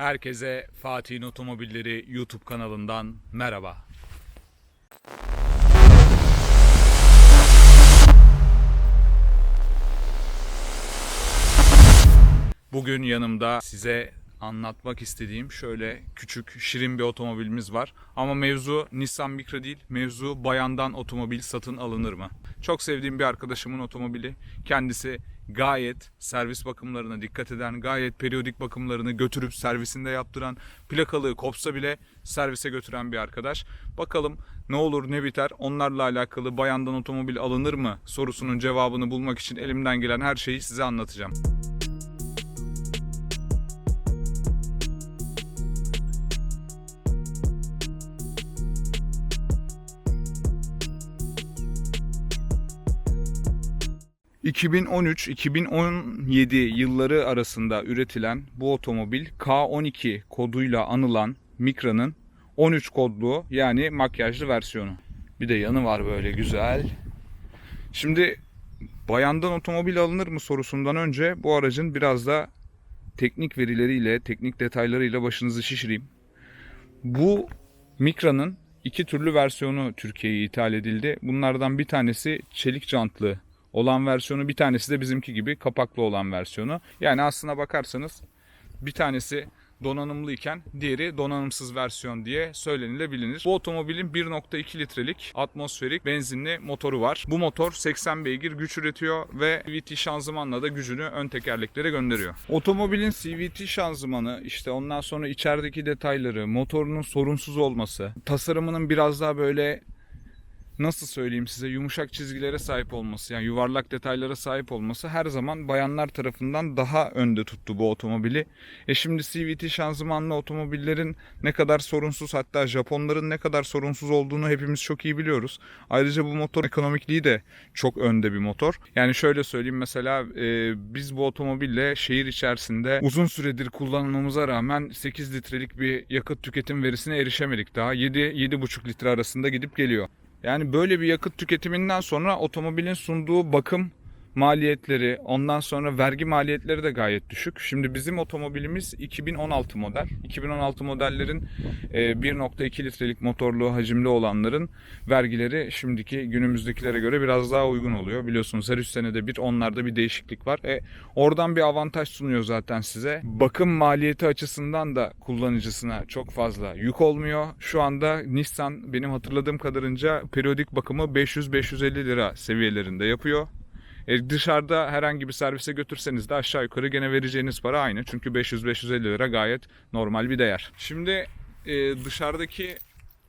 Herkese Fatih'in Otomobilleri YouTube kanalından merhaba. Bugün yanımda size anlatmak istediğim şöyle küçük şirin bir otomobilimiz var. Ama mevzu Nissan Micra değil, mevzu bayandan otomobil satın alınır mı? Çok sevdiğim bir arkadaşımın otomobili. Kendisi gayet servis bakımlarına dikkat eden, gayet periyodik bakımlarını götürüp servisinde yaptıran, plakalığı kopsa bile servise götüren bir arkadaş. Bakalım ne olur ne biter onlarla alakalı bayandan otomobil alınır mı sorusunun cevabını bulmak için elimden gelen her şeyi size anlatacağım. ...2013-2017 yılları arasında üretilen bu otomobil K12 koduyla anılan Micra'nın 13 kodlu yani makyajlı versiyonu. Bir de yanı var böyle güzel. Şimdi bayandan otomobil alınır mı sorusundan önce bu aracın biraz da teknik verileriyle, teknik detaylarıyla başınızı şişireyim. Bu Micra'nın iki türlü versiyonu Türkiye'ye ithal edildi. Bunlardan bir tanesi çelik jantlı olan versiyonu, bir tanesi de bizimki gibi kapaklı olan versiyonu. Yani aslına bakarsanız bir tanesi donanımlı iken diğeri donanımsız versiyon diye söylenilebilir. Bu otomobilin 1.2 litrelik atmosferik benzinli motoru var. Bu motor 80 beygir güç üretiyor ve CVT şanzımanla da gücünü ön tekerleklere gönderiyor. Otomobilin CVT şanzımanı işte ondan sonra içerideki detayları, motorunun sorunsuz olması, tasarımının biraz daha böyle nasıl söyleyeyim size yumuşak çizgilere sahip olması yani yuvarlak detaylara sahip olması her zaman bayanlar tarafından daha önde tuttu bu otomobili. E şimdi CVT şanzımanlı otomobillerin ne kadar sorunsuz hatta Japonların ne kadar sorunsuz olduğunu hepimiz çok iyi biliyoruz. Ayrıca bu motor ekonomikliği de çok önde bir motor. Yani şöyle söyleyeyim mesela e, biz bu otomobille şehir içerisinde uzun süredir kullanmamıza rağmen 8 litrelik bir yakıt tüketim verisine erişemedik daha. 7-7,5 litre arasında gidip geliyor. Yani böyle bir yakıt tüketiminden sonra otomobilin sunduğu bakım maliyetleri, ondan sonra vergi maliyetleri de gayet düşük. Şimdi bizim otomobilimiz 2016 model. 2016 modellerin e, 1.2 litrelik motorlu hacimli olanların vergileri şimdiki günümüzdekilere göre biraz daha uygun oluyor. Biliyorsunuz her 3 senede bir onlarda bir değişiklik var. E, oradan bir avantaj sunuyor zaten size. Bakım maliyeti açısından da kullanıcısına çok fazla yük olmuyor. Şu anda Nissan benim hatırladığım kadarınca periyodik bakımı 500-550 lira seviyelerinde yapıyor. E, dışarıda herhangi bir servise götürseniz de aşağı yukarı gene vereceğiniz para aynı. Çünkü 500-550 lira gayet normal bir değer. Şimdi e, dışarıdaki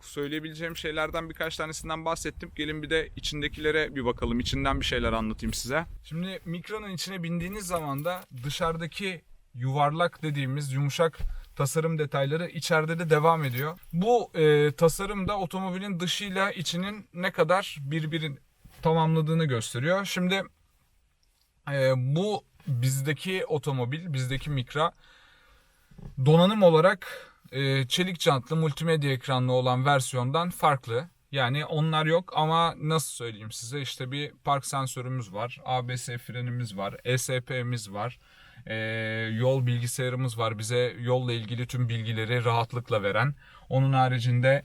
söyleyebileceğim şeylerden birkaç tanesinden bahsettim. Gelin bir de içindekilere bir bakalım. İçinden bir şeyler anlatayım size. Şimdi Micra'nın içine bindiğiniz zaman da dışarıdaki yuvarlak dediğimiz yumuşak tasarım detayları içeride de devam ediyor. Bu e, tasarım da otomobilin dışıyla içinin ne kadar birbirini tamamladığını gösteriyor. Şimdi e, bu bizdeki otomobil, bizdeki Micra donanım olarak e, çelik jantlı multimedya ekranlı olan versiyondan farklı. Yani onlar yok ama nasıl söyleyeyim size işte bir park sensörümüz var, ABS frenimiz var, ESP'miz var, e, yol bilgisayarımız var bize yolla ilgili tüm bilgileri rahatlıkla veren. Onun haricinde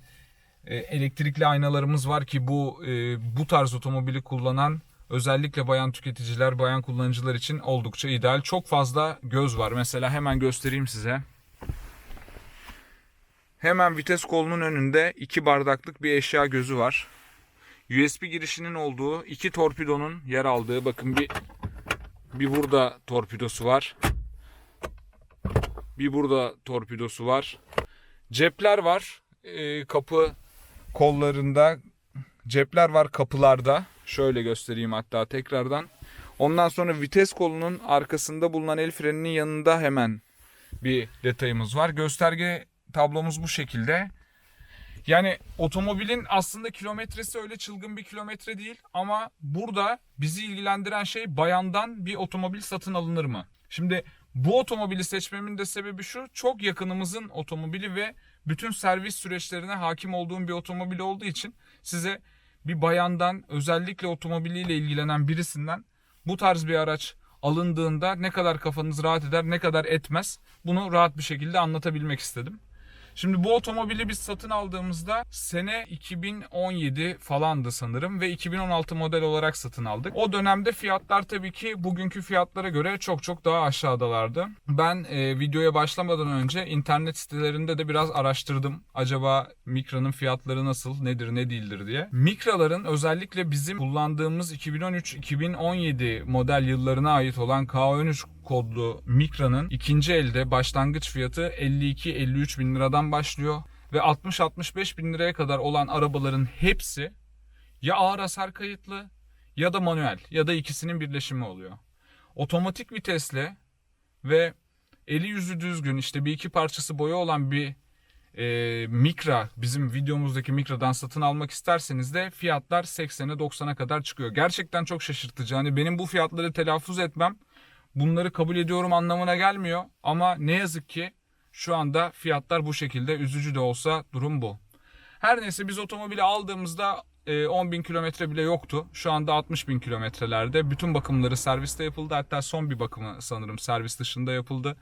elektrikli aynalarımız var ki bu e, bu tarz otomobili kullanan özellikle bayan tüketiciler, bayan kullanıcılar için oldukça ideal. Çok fazla göz var. Mesela hemen göstereyim size. Hemen vites kolunun önünde iki bardaklık bir eşya gözü var. USB girişinin olduğu iki torpidonun yer aldığı bakın bir bir burada torpidosu var. Bir burada torpidosu var. Cepler var. Ee, kapı kollarında cepler var kapılarda. Şöyle göstereyim hatta tekrardan. Ondan sonra vites kolunun arkasında bulunan el freninin yanında hemen bir detayımız var. Gösterge tablomuz bu şekilde. Yani otomobilin aslında kilometresi öyle çılgın bir kilometre değil ama burada bizi ilgilendiren şey bayandan bir otomobil satın alınır mı? Şimdi bu otomobili seçmemin de sebebi şu çok yakınımızın otomobili ve bütün servis süreçlerine hakim olduğum bir otomobil olduğu için size bir bayandan özellikle otomobiliyle ilgilenen birisinden bu tarz bir araç alındığında ne kadar kafanız rahat eder, ne kadar etmez bunu rahat bir şekilde anlatabilmek istedim. Şimdi bu otomobili biz satın aldığımızda sene 2017 falandı sanırım ve 2016 model olarak satın aldık. O dönemde fiyatlar tabii ki bugünkü fiyatlara göre çok çok daha aşağıdalardı. Ben e, videoya başlamadan önce internet sitelerinde de biraz araştırdım. Acaba Mikra'nın fiyatları nasıl, nedir, ne değildir diye. Mikra'ların özellikle bizim kullandığımız 2013-2017 model yıllarına ait olan K13 kodlu Mikra'nın ikinci elde başlangıç fiyatı 52-53 bin liradan başlıyor. Ve 60-65 bin liraya kadar olan arabaların hepsi ya ağır hasar kayıtlı ya da manuel ya da ikisinin birleşimi oluyor. Otomatik vitesle ve eli yüzü düzgün işte bir iki parçası boya olan bir e, Mikra bizim videomuzdaki Mikra'dan satın almak isterseniz de fiyatlar 80'e 90'a kadar çıkıyor. Gerçekten çok şaşırtıcı. Hani benim bu fiyatları telaffuz etmem bunları kabul ediyorum anlamına gelmiyor. Ama ne yazık ki şu anda fiyatlar bu şekilde. Üzücü de olsa durum bu. Her neyse biz otomobili aldığımızda e, 10 bin kilometre bile yoktu. Şu anda 60 bin kilometrelerde. Bütün bakımları serviste yapıldı. Hatta son bir bakımı sanırım servis dışında yapıldı.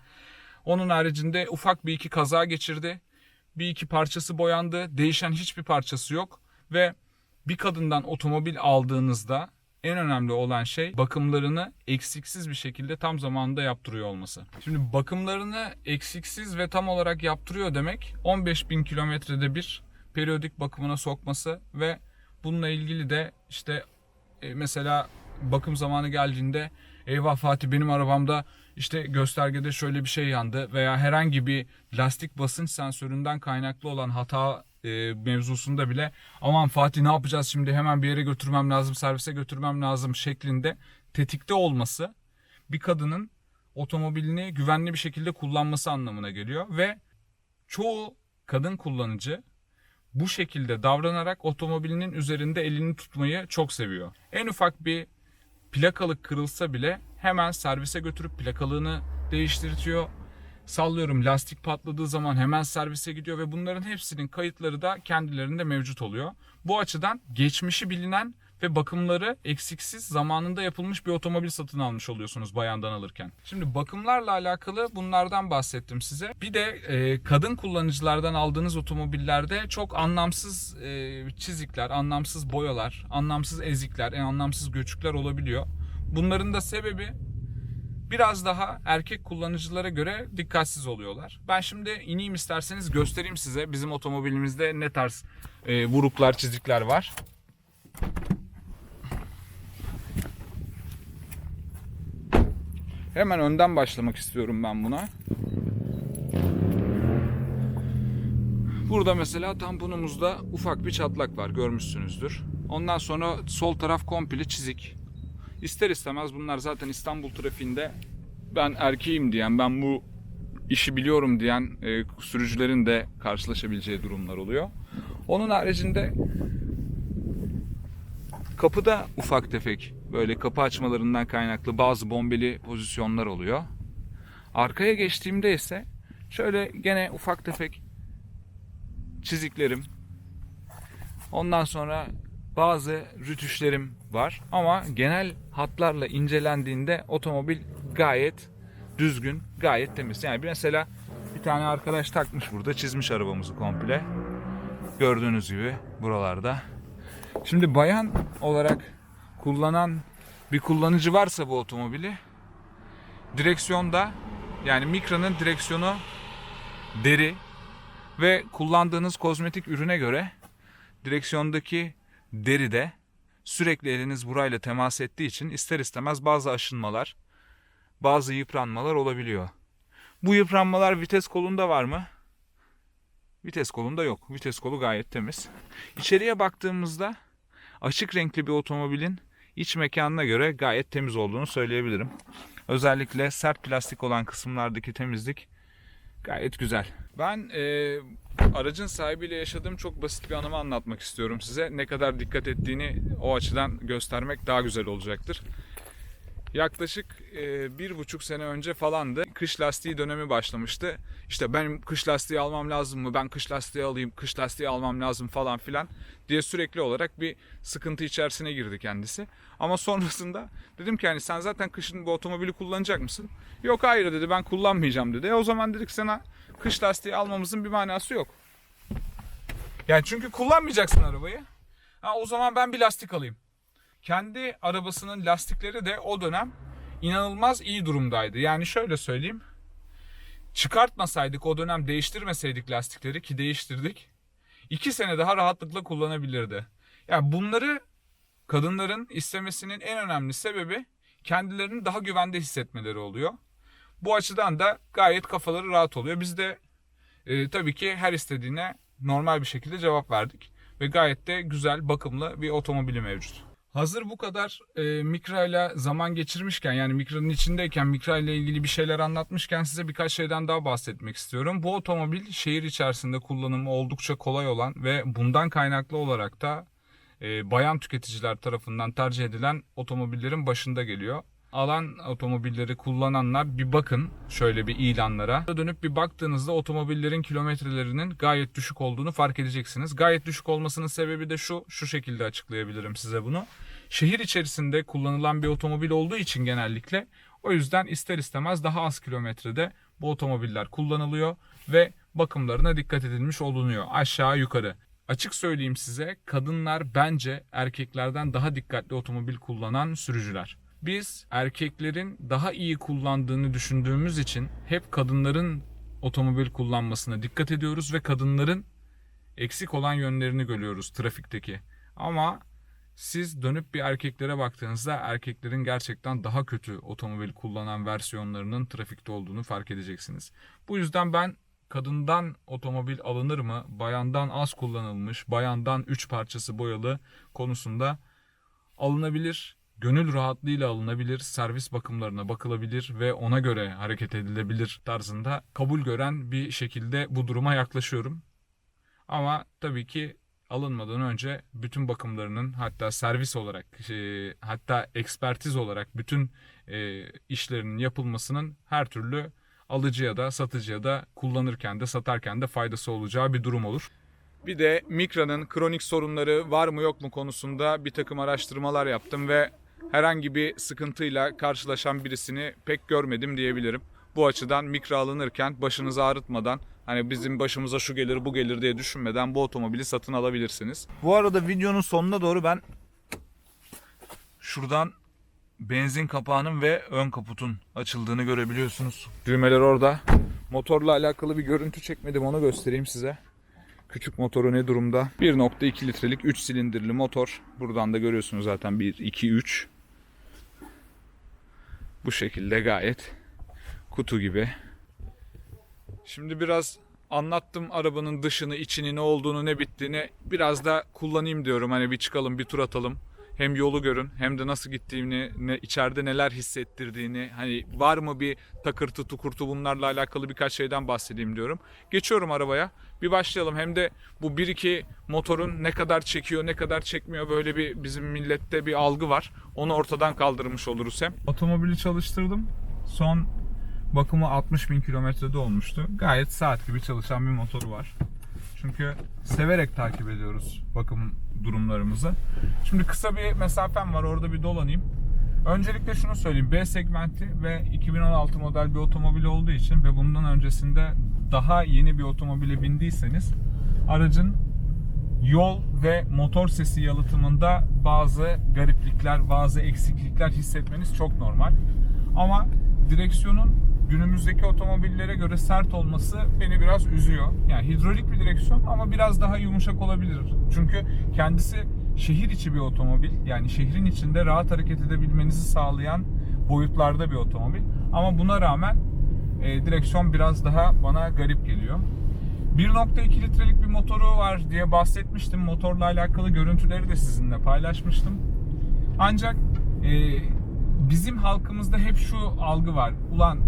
Onun haricinde ufak bir iki kaza geçirdi. Bir iki parçası boyandı. Değişen hiçbir parçası yok. Ve bir kadından otomobil aldığınızda en önemli olan şey bakımlarını eksiksiz bir şekilde tam zamanında yaptırıyor olması. Şimdi bakımlarını eksiksiz ve tam olarak yaptırıyor demek 15 bin kilometrede bir periyodik bakımına sokması ve bununla ilgili de işte e, mesela bakım zamanı geldiğinde eyvah Fatih benim arabamda işte göstergede şöyle bir şey yandı veya herhangi bir lastik basınç sensöründen kaynaklı olan hata e, mevzusunda bile aman Fatih ne yapacağız şimdi hemen bir yere götürmem lazım servise götürmem lazım şeklinde tetikte olması bir kadının otomobilini güvenli bir şekilde kullanması anlamına geliyor ve çoğu kadın kullanıcı bu şekilde davranarak otomobilinin üzerinde elini tutmayı çok seviyor. En ufak bir plakalık kırılsa bile hemen servise götürüp plakalığını değiştirtiyor. Sallıyorum lastik patladığı zaman hemen servise gidiyor ve bunların hepsinin kayıtları da kendilerinde mevcut oluyor. Bu açıdan geçmişi bilinen ve bakımları eksiksiz zamanında yapılmış bir otomobil satın almış oluyorsunuz bayandan alırken. Şimdi bakımlarla alakalı bunlardan bahsettim size. Bir de e, kadın kullanıcılardan aldığınız otomobillerde çok anlamsız e, çizikler, anlamsız boyalar, anlamsız ezikler, e, anlamsız göçükler olabiliyor. Bunların da sebebi biraz daha erkek kullanıcılara göre dikkatsiz oluyorlar. Ben şimdi ineyim isterseniz göstereyim size bizim otomobilimizde ne tarz e, vuruklar, çizikler var. Hemen önden başlamak istiyorum ben buna. Burada mesela tamponumuzda ufak bir çatlak var görmüşsünüzdür. Ondan sonra sol taraf komple çizik. İster istemez bunlar zaten İstanbul trafiğinde ben erkeğim diyen, ben bu işi biliyorum diyen e, sürücülerin de karşılaşabileceği durumlar oluyor. Onun haricinde kapıda ufak tefek böyle kapı açmalarından kaynaklı bazı bombeli pozisyonlar oluyor. Arkaya geçtiğimde ise şöyle gene ufak tefek çiziklerim. Ondan sonra bazı rütüşlerim var ama genel hatlarla incelendiğinde otomobil gayet düzgün, gayet temiz. Yani mesela bir tane arkadaş takmış burada çizmiş arabamızı komple. Gördüğünüz gibi buralarda. Şimdi bayan olarak kullanan bir kullanıcı varsa bu otomobili direksiyonda yani Mikra'nın direksiyonu deri ve kullandığınız kozmetik ürüne göre direksiyondaki deride sürekli eliniz burayla temas ettiği için ister istemez bazı aşınmalar, bazı yıpranmalar olabiliyor. Bu yıpranmalar vites kolunda var mı? Vites kolunda yok. Vites kolu gayet temiz. İçeriye baktığımızda açık renkli bir otomobilin iç mekanına göre gayet temiz olduğunu söyleyebilirim. Özellikle sert plastik olan kısımlardaki temizlik gayet güzel. Ben e, aracın sahibiyle yaşadığım çok basit bir anımı anlatmak istiyorum size. Ne kadar dikkat ettiğini o açıdan göstermek daha güzel olacaktır. Yaklaşık e, bir buçuk sene önce falandı. Kış lastiği dönemi başlamıştı. İşte benim kış lastiği almam lazım mı? Ben kış lastiği alayım, kış lastiği almam lazım falan filan diye sürekli olarak bir sıkıntı içerisine girdi kendisi. Ama sonrasında dedim ki hani sen zaten kışın bu otomobili kullanacak mısın? Yok hayır dedi ben kullanmayacağım dedi. E o zaman dedik sana kış lastiği almamızın bir manası yok. Yani çünkü kullanmayacaksın arabayı. Ha, o zaman ben bir lastik alayım. Kendi arabasının lastikleri de o dönem inanılmaz iyi durumdaydı. Yani şöyle söyleyeyim. Çıkartmasaydık o dönem değiştirmeseydik lastikleri ki değiştirdik. iki sene daha rahatlıkla kullanabilirdi. Yani bunları kadınların istemesinin en önemli sebebi kendilerini daha güvende hissetmeleri oluyor. Bu açıdan da gayet kafaları rahat oluyor. Biz de e, tabii ki her istediğine normal bir şekilde cevap verdik. Ve gayet de güzel, bakımlı bir otomobili mevcut. Hazır bu kadar e, Micra ile zaman geçirmişken yani Micra'nın içindeyken Micra ile ilgili bir şeyler anlatmışken size birkaç şeyden daha bahsetmek istiyorum. Bu otomobil şehir içerisinde kullanımı oldukça kolay olan ve bundan kaynaklı olarak da e, bayan tüketiciler tarafından tercih edilen otomobillerin başında geliyor. Alan otomobilleri kullananlar bir bakın şöyle bir ilanlara. Dönüp bir baktığınızda otomobillerin kilometrelerinin gayet düşük olduğunu fark edeceksiniz. Gayet düşük olmasının sebebi de şu, şu şekilde açıklayabilirim size bunu. Şehir içerisinde kullanılan bir otomobil olduğu için genellikle o yüzden ister istemez daha az kilometrede bu otomobiller kullanılıyor ve bakımlarına dikkat edilmiş olunuyor aşağı yukarı. Açık söyleyeyim size kadınlar bence erkeklerden daha dikkatli otomobil kullanan sürücüler. Biz erkeklerin daha iyi kullandığını düşündüğümüz için hep kadınların otomobil kullanmasına dikkat ediyoruz ve kadınların eksik olan yönlerini görüyoruz trafikteki. Ama siz dönüp bir erkeklere baktığınızda erkeklerin gerçekten daha kötü otomobil kullanan versiyonlarının trafikte olduğunu fark edeceksiniz. Bu yüzden ben kadından otomobil alınır mı, bayandan az kullanılmış, bayandan 3 parçası boyalı konusunda alınabilir. Gönül rahatlığıyla alınabilir, servis bakımlarına bakılabilir ve ona göre hareket edilebilir tarzında kabul gören bir şekilde bu duruma yaklaşıyorum. Ama tabii ki alınmadan önce bütün bakımlarının hatta servis olarak şey, hatta ekspertiz olarak bütün e, işlerinin yapılmasının her türlü alıcıya da satıcıya da kullanırken de satarken de faydası olacağı bir durum olur. Bir de Mikra'nın kronik sorunları var mı yok mu konusunda bir takım araştırmalar yaptım ve herhangi bir sıkıntıyla karşılaşan birisini pek görmedim diyebilirim. Bu açıdan Mikra alınırken başınızı ağrıtmadan hani bizim başımıza şu gelir bu gelir diye düşünmeden bu otomobili satın alabilirsiniz. Bu arada videonun sonuna doğru ben şuradan benzin kapağının ve ön kaputun açıldığını görebiliyorsunuz. Düğmeler orada. Motorla alakalı bir görüntü çekmedim onu göstereyim size. Küçük motoru ne durumda? 1.2 litrelik 3 silindirli motor. Buradan da görüyorsunuz zaten 1, 2, 3. Bu şekilde gayet kutu gibi. Şimdi biraz anlattım arabanın dışını, içini, ne olduğunu, ne bittiğini. Biraz da kullanayım diyorum. Hani bir çıkalım, bir tur atalım. Hem yolu görün, hem de nasıl gittiğini, ne, içeride neler hissettirdiğini, hani var mı bir takırtı, tukurtu bunlarla alakalı birkaç şeyden bahsedeyim diyorum. Geçiyorum arabaya. Bir başlayalım. Hem de bu 1-2 motorun ne kadar çekiyor, ne kadar çekmiyor böyle bir bizim millette bir algı var. Onu ortadan kaldırmış oluruz hem. Otomobili çalıştırdım. Son bakımı 60 bin kilometrede olmuştu. Gayet saat gibi çalışan bir motoru var. Çünkü severek takip ediyoruz bakım durumlarımızı. Şimdi kısa bir mesafem var orada bir dolanayım. Öncelikle şunu söyleyeyim. B segmenti ve 2016 model bir otomobil olduğu için ve bundan öncesinde daha yeni bir otomobile bindiyseniz aracın yol ve motor sesi yalıtımında bazı gariplikler, bazı eksiklikler hissetmeniz çok normal. Ama direksiyonun günümüzdeki otomobillere göre sert olması beni biraz üzüyor. Yani hidrolik bir direksiyon ama biraz daha yumuşak olabilir. Çünkü kendisi şehir içi bir otomobil. Yani şehrin içinde rahat hareket edebilmenizi sağlayan boyutlarda bir otomobil. Ama buna rağmen e, direksiyon biraz daha bana garip geliyor. 1.2 litrelik bir motoru var diye bahsetmiştim. Motorla alakalı görüntüleri de sizinle paylaşmıştım. Ancak e, bizim halkımızda hep şu algı var. Ulan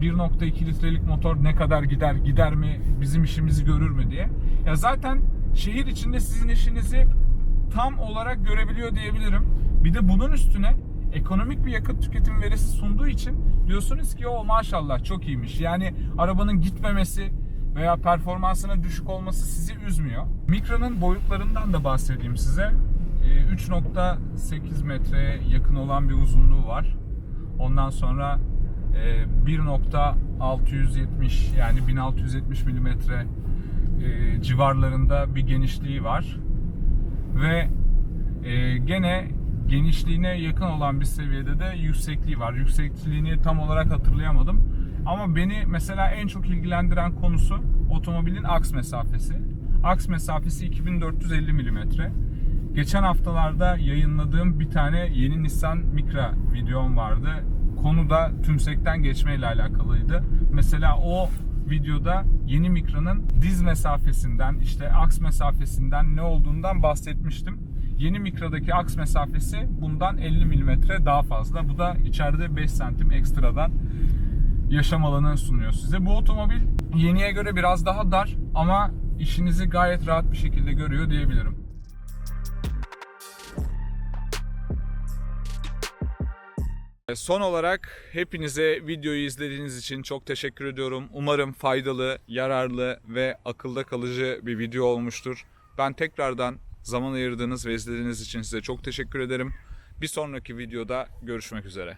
1.2 litrelik motor ne kadar gider, gider mi, bizim işimizi görür mü diye. Ya zaten şehir içinde sizin işinizi tam olarak görebiliyor diyebilirim. Bir de bunun üstüne ekonomik bir yakıt tüketim verisi sunduğu için diyorsunuz ki o maşallah çok iyiymiş. Yani arabanın gitmemesi veya performansının düşük olması sizi üzmüyor. Mikra'nın boyutlarından da bahsedeyim size. Ee, 3.8 metreye yakın olan bir uzunluğu var. Ondan sonra 1.670 yani 1670 milimetre e, civarlarında bir genişliği var. Ve e, gene genişliğine yakın olan bir seviyede de yüksekliği var. Yüksekliğini tam olarak hatırlayamadım. Ama beni mesela en çok ilgilendiren konusu otomobilin aks mesafesi. Aks mesafesi 2450 milimetre. Geçen haftalarda yayınladığım bir tane yeni Nissan Micra videom vardı. Konu da tümsekten geçme ile alakalıydı. Mesela o videoda yeni Micra'nın diz mesafesinden, işte aks mesafesinden ne olduğundan bahsetmiştim. Yeni Micra'daki aks mesafesi bundan 50 mm daha fazla. Bu da içeride 5 santim ekstradan yaşam alanı sunuyor size. Bu otomobil yeniye göre biraz daha dar ama işinizi gayet rahat bir şekilde görüyor diyebilirim. Son olarak hepinize videoyu izlediğiniz için çok teşekkür ediyorum. Umarım faydalı, yararlı ve akılda kalıcı bir video olmuştur. Ben tekrardan zaman ayırdığınız ve izlediğiniz için size çok teşekkür ederim. Bir sonraki videoda görüşmek üzere.